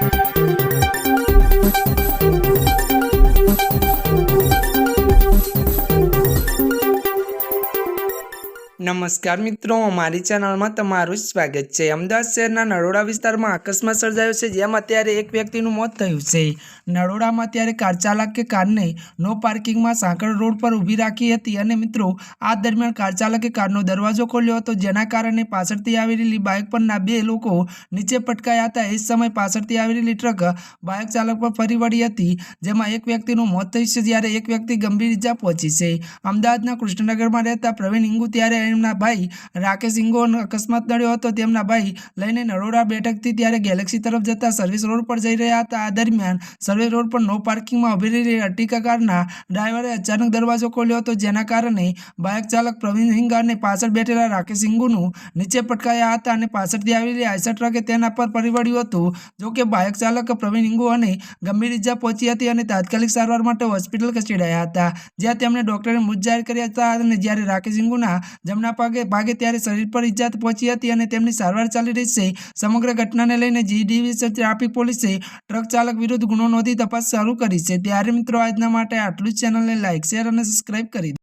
Thank you. નમસ્કાર મિત્રો, અમારી ચેનલમાં તમારું સ્વાગત છે. અમદાવાદ શહેરના નરોડા વિસ્તારમાં અકસ્માત સર્જાયો છે, જેમાં અત્યારે એક વ્યક્તિનું મોત થયું છે. નરોડામાં અત્યારે કાર ચાલક કે કારને નો પાર્કિંગમાં સાંકળ રોડ પર ઊભી રાખી હતી અને મિત્રો, આ દરમિયાન કાર ચાલકે કારનો દરવાજો ખોલ્યો હતો, જેના કારણે પાછળથી આવી રહેલી બાઇક પરના બે લોકો નીચે પટકાયા હતા. એ સમયે પાછળથી આવી રહેલી ટ્રક બાઇક ચાલક પર ફરી વળી હતી, જેમાં એક વ્યક્તિનું મોત થયું છે, જ્યારે એક વ્યક્તિ ગંભીર ઇજા પહોંચી છે. અમદાવાદના કૃષ્ણનગરમાં રહેતા પ્રવીણ ઇંગુ ત્યારે એમના ભાઈ રાકેશ ઇંગોનો અકસ્માત નડ્યો હતો. તેમના ભાઈ લઈને નરોડા બેઠકથી ત્યારે ગેલેક્સી તરફ જતા સર્વિસ રોડ પર જઈ રહ્યા હતા. આ દરમિયાન સર્વિસ રોડ પર નો પાર્કિંગમાં ઊભી રહેલી અટીકા કારના ડ્રાઈવરે અચાનક દરવાજો ખોલ્યો હતો. જેના કારણે બાઇક ચાલક પ્રવીણ અને પાછળ બેઠેલા રાકેશ સિંઘુનું નીચે પટકાયા હતા અને પાછળથી આવેલી આઈસર ટ્રકે તેના પર પરિવડ્યું હતું. જોકે બાઇક ચાલક પ્રવીણ ઇંગુ અને ગંભીર ઇજા પહોંચી હતી અને તાત્કાલિક સારવાર માટે હોસ્પિટલ ખસેડાયા હતા. જ્યાં તેમણે ડોક્ટરે મૃત જાહેર કર્યા હતા અને જ્યારે રાકેશ સિંઘુના જમણા ભાગે ભાગે ત્યારે શરીર પર ઇજા પહોંચી હતી અને તેમની સારવાર ચાલી રહી છે. સમગ્ર ઘટનાને લઈને જી ડિવિઝન ટ્રાફિક પોલીસે ટ્રક ચાલક વિરુદ્ધ ગુનો નોંધી તપાસ શરૂ કરી છે. ત્યારે મિત્રો, આજના માટે આટલું જ. ચેનલને લાઇક શેર અને સબસ્ક્રાઇબ કરી